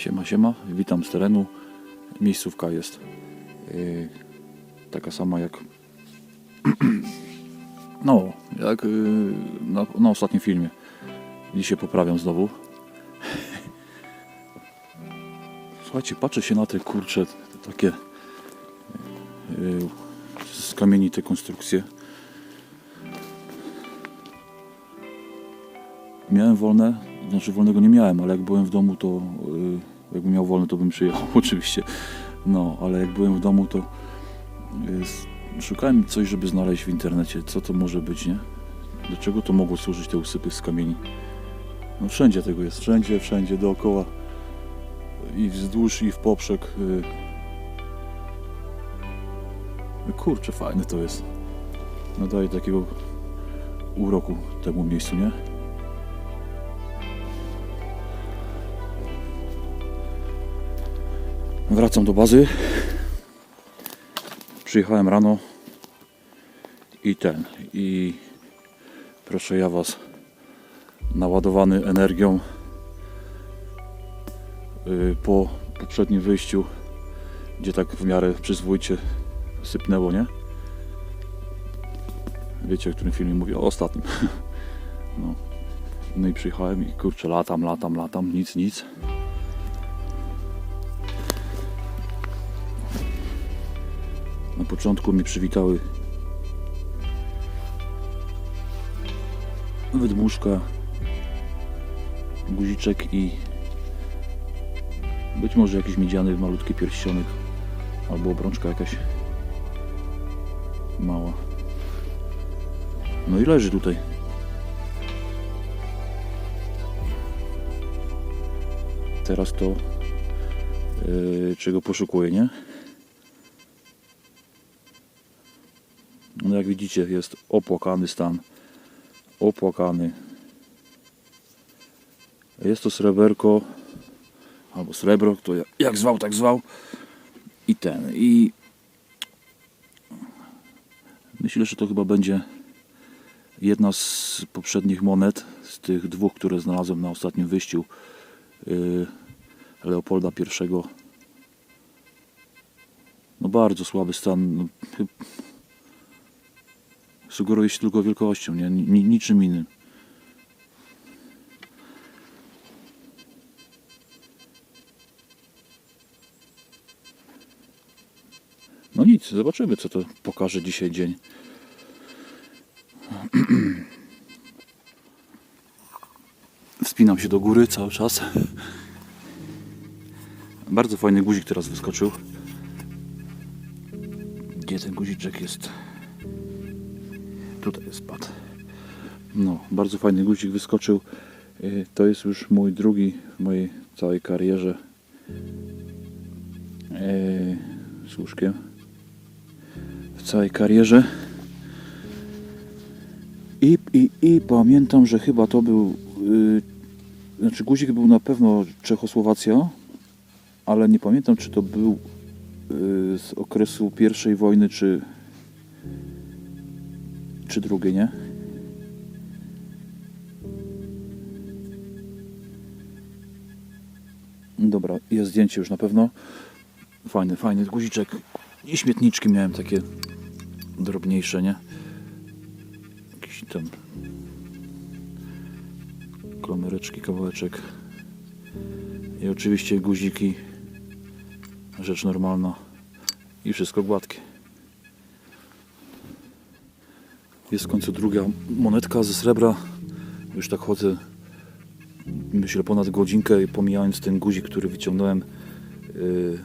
Siema, siema, witam z terenu. Miejscówka jest yy, taka sama jak no, jak yy, na, na ostatnim filmie. Dzisiaj poprawiam znowu. Słuchajcie, patrzę się na te kurcze, te takie yy, z kamieni te konstrukcje. Miałem wolne, znaczy wolnego nie miałem, ale jak byłem w domu, to yy, jakbym miał wolne, to bym przyjechał oczywiście. No, ale jak byłem w domu, to s- szukałem coś, żeby znaleźć w internecie, co to może być, nie? Do czego to mogło służyć te usypy z kamieni? No wszędzie tego jest, wszędzie, wszędzie, dookoła. I wzdłuż, i w poprzek. Yy. Kurczę, fajne to jest. Nadaje takiego uroku temu miejscu, nie? Wracam do bazy. Przyjechałem rano i ten, i proszę ja Was, naładowany energią y, po poprzednim wyjściu, gdzie tak w miarę przyzwoicie sypnęło, nie? Wiecie, o którym filmie mówię? O ostatnim. No. no i przyjechałem i kurczę, latam, latam, latam, nic, nic. Początku mnie przywitały wydmuszka, guziczek i być może jakiś miedziany malutki pierścionek albo obrączka jakaś mała. No i leży tutaj. Teraz to yy, czego poszukuję, nie? No jak widzicie jest opłakany stan. Opłakany. Jest to sreberko albo srebro, kto jak, zwał, tak zwał. I ten. I myślę, że to chyba będzie jedna z poprzednich monet, z tych dwóch, które znalazłem na ostatnim wyjściu yy, Leopolda I. No bardzo słaby stan. Sugeruje się tylko wielkością, nie? Ni- niczym innym. No nic, zobaczymy co to pokaże dzisiaj dzień. Wspinam się do góry cały czas. Bardzo fajny guzik teraz wyskoczył. Gdzie ten guziczek jest? Tutaj pad. No, bardzo fajny guzik wyskoczył. Y, To jest już mój drugi w mojej całej karierze yy, z łóżkiem. W całej karierze. I, i, I pamiętam, że chyba to był. Yy, znaczy, guzik był na pewno Czechosłowacja, ale nie pamiętam, czy to był yy, z okresu pierwszej wojny, czy, czy drugiej, nie? Dobra, jest zdjęcie już na pewno. Fajny, fajny guziczek. I śmietniczki miałem takie drobniejsze, nie? Jakiś tam klamereczki, kawałeczek. I oczywiście guziki. Rzecz normalna. I wszystko gładkie. Jest w końcu druga monetka ze srebra. Już tak chodzę, myślę, ponad godzinkę, pomijając ten guzik, który wyciągnąłem. Yy,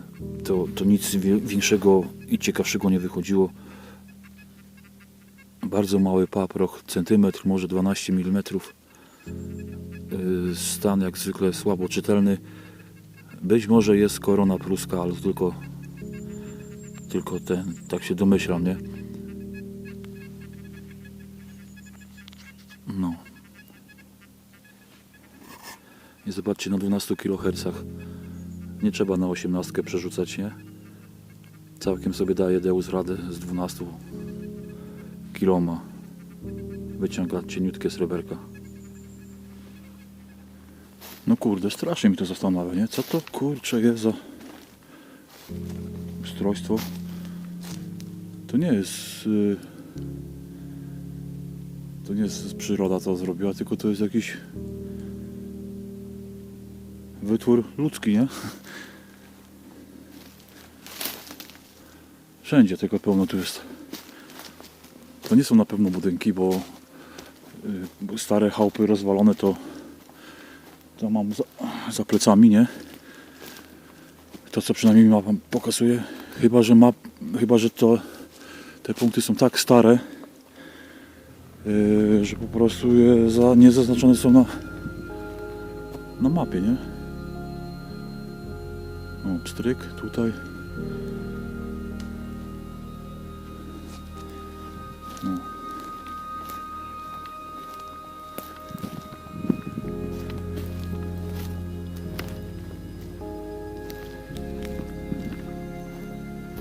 to, to nic większego i ciekawszego nie wychodziło. Bardzo mały paproch, centymetr, może 12 mm. Yy, Stan jak zwykle słabo czytelny. Być może jest korona pruska, ale tylko, tylko ten, tak się domyślam, nie? I zobaczcie, na 12 kHz nie trzeba na 18 przerzucać, nie? Całkiem sobie daje Deus radę z 12 kiloma. Wyciąga cieniutkie sreberka. No kurde, strasznie mi to zastanawia, nie? Co to kurczę jest za ustrojstwo? To nie jest... y, To nie jest przyroda to zrobiła, tylko to jest jakiś wytwór ludzki, nie? Wszędzie tego pełno tu jest. To nie są na pewno budynki, bo y, stare chałupy rozwalone to to mam za, za plecami, nie? To co przynajmniej mapa pokazuje, chyba że ma, chyba że to te punkty są tak stare, yy, że po prostu je za, nie zaznaczone są na na mapie, nie? O, pstryk tutaj. No.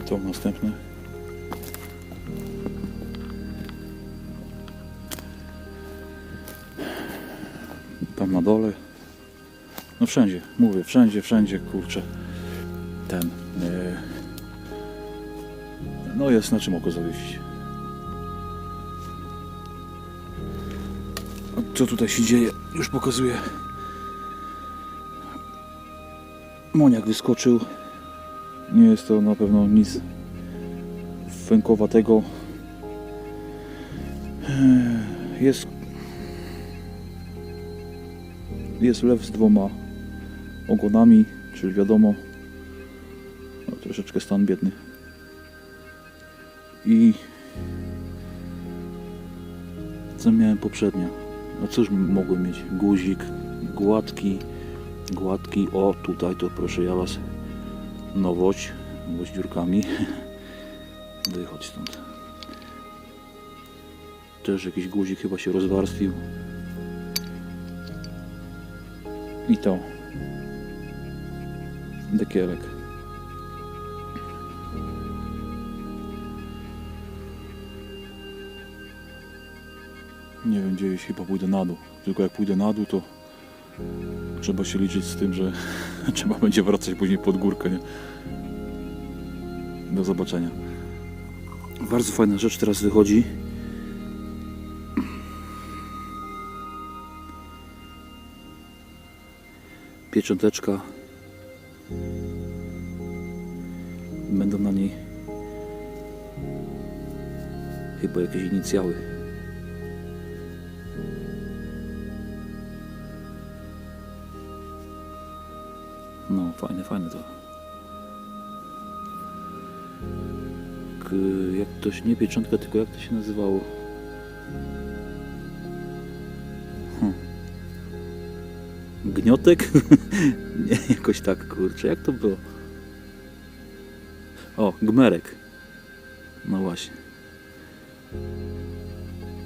To następne. Tam na dole. No wszędzie, mówię, wszędzie, wszędzie, kurczę. Ten. e, No jest na czym oko zawiesić. Co tutaj się dzieje? Już pokazuję. Moniak wyskoczył. Nie jest to na pewno nic fękowatego. Jest jest lew z dwoma ogonami, czyli wiadomo no, troszeczkę stan biedny. I co miałem poprzednio? No cóż mogłem mieć? Guzik, gładki, gładki. O, tutaj to proszę ja was nowość, nowość dziurkami. Wychodź stąd. Też jakiś guzik chyba się rozwarstwił. I to. Dekielek. Nie wiem gdzie iść, chyba pójdę na dół. Tylko jak pójdę na dół, to trzeba się liczyć z tym, że trzeba będzie wracać później pod górkę. Nie? Do zobaczenia. Bardzo fajna rzecz teraz wychodzi. Piecząteczka. Będą na niej chyba jakieś inicjały. No, fajne, fajne to. K, jak to nie pieczątka, tylko jak to się nazywało? Hm. Gniotek? nie, jakoś tak, kurczę, jak to było? O, gmerek. No właśnie.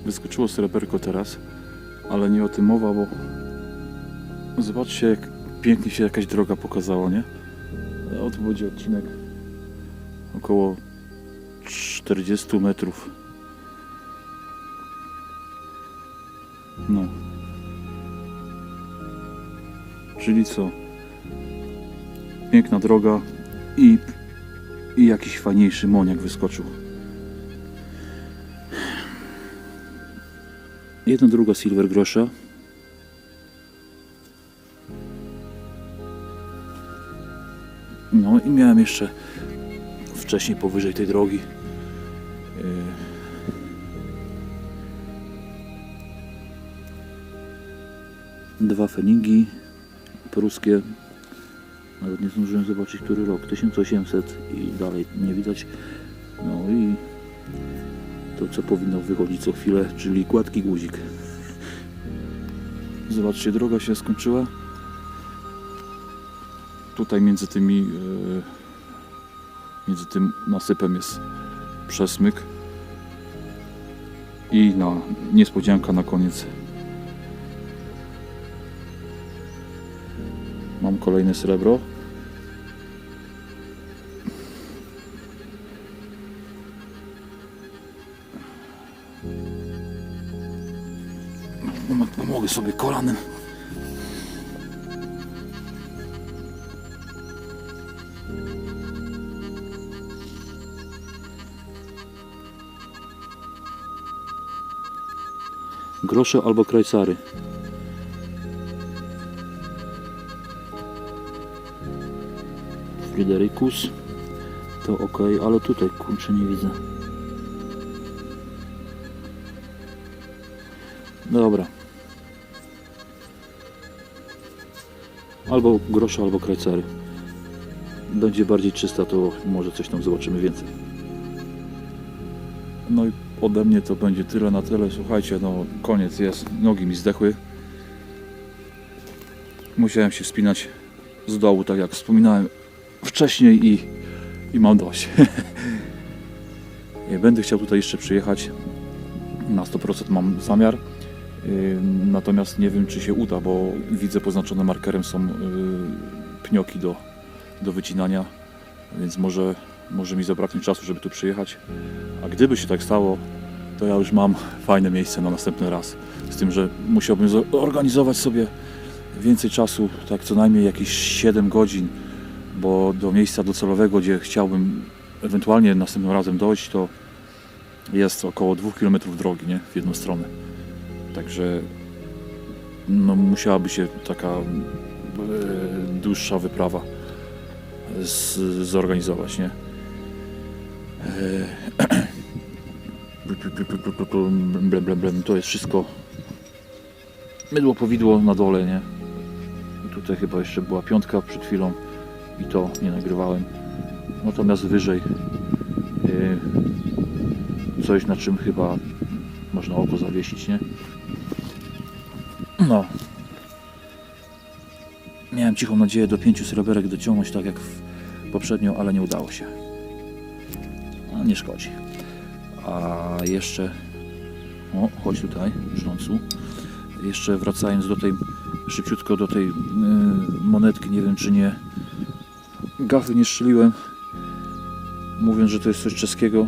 Wyskoczyło sreberko teraz, ale nie o tym mowa, bo zobaczcie jak pięknie się jakaś droga pokazała, nie? O to będzie odcinek około 40 metrów. No. Czyli co? Piękna droga i, i jakiś fajniejszy moniak wyskoczył. Jedna druga silver grosza. I miałem jeszcze wcześniej powyżej tej drogi yy, dwa feningi pruskie. Nawet nie zdążyłem zobaczyć który rok. 1800 i dalej nie widać. No i to co powinno wychodzić co chwilę czyli gładki guzik. Zobaczcie droga się skończyła tutaj między tymi e, między tym nasypem jest przesmyk i na niespodzianka na koniec. Mam kolejne srebro. Pomogę sobie kolanem Grosze albo krajcary. Fryderykus. To ok, ale tutaj kurczę nie widzę. Dobra. Albo grosze, albo krajcary. Będzie bardziej czysta, to może coś tam zobaczymy więcej. No i ode mnie to będzie tyle na tyle. Słuchajcie, no koniec jest. Nogi mi zdechły. Musiałem się wspinać z dołu, tak jak wspominałem wcześniej i, i mam dość. Będę chciał tutaj jeszcze przyjechać. Na 100% mam zamiar. Natomiast nie wiem, czy się uda, bo widzę poznaczone markerem są yy, pnioki do, do wycinania, więc może, może mi zabraknie czasu, żeby tu przyjechać. A gdyby się tak stało, to ja już mam fajne miejsce na następny raz. Z tym, że musiałbym zorganizować sobie więcej czasu, tak co najmniej jakieś 7 godzin, bo do miejsca docelowego, gdzie chciałbym ewentualnie następnym razem dojść, to jest około 2 km drogi, nie? W jedną stronę. Także no, musiałaby się taka e, dłuższa wyprawa z, zorganizować, nie? E, blem, blem, blem. To jest wszystko mydło powidło na dole, nie? I tutaj chyba jeszcze była piątka przed chwilą i to nie nagrywałem. Natomiast wyżej e, coś na czym chyba można oko zawiesić, nie? No. Miałem cichą nadzieję do pięciu sreberek dociągnąć tak jak poprzednio, ale nie udało się. A nie szkodzi. A jeszcze. O, chodź tutaj, brzdącu. Jeszcze wracając do tej, szybciutko do tej yy, monetki, nie wiem czy nie. Gafy nie strzeliłem. Mówiąc, że to jest coś czeskiego.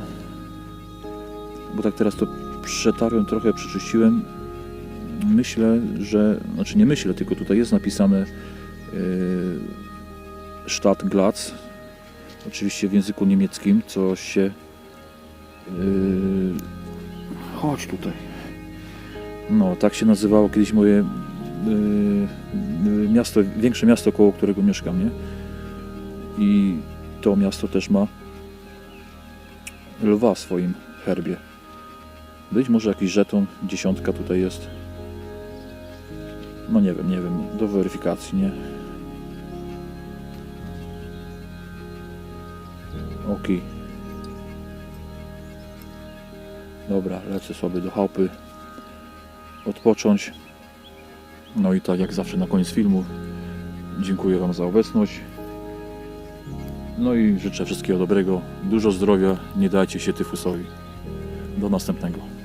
Bo tak teraz to przetarłem, trochę przeczyściłem. Myślę, że. Znaczy nie myślę, tylko tutaj jest napisane yy, Stadt Glatz. Oczywiście w języku niemieckim, co się Yy, chodź tutaj. No, tak się nazywało kiedyś moje yy, miasto, większe miasto, koło którego mieszkam, nie? I to miasto też ma lwa w swoim herbie. Być może jakiś żeton, dziesiątka tutaj jest. No nie wiem, nie wiem, do weryfikacji, nie? Okej. Dobra, lecę sobie do chałupy odpocząć. No i tak jak zawsze na koniec filmu dziękuję Wam za obecność. No i życzę wszystkiego dobrego, dużo zdrowia, nie dajcie się tyfusowi. Do następnego.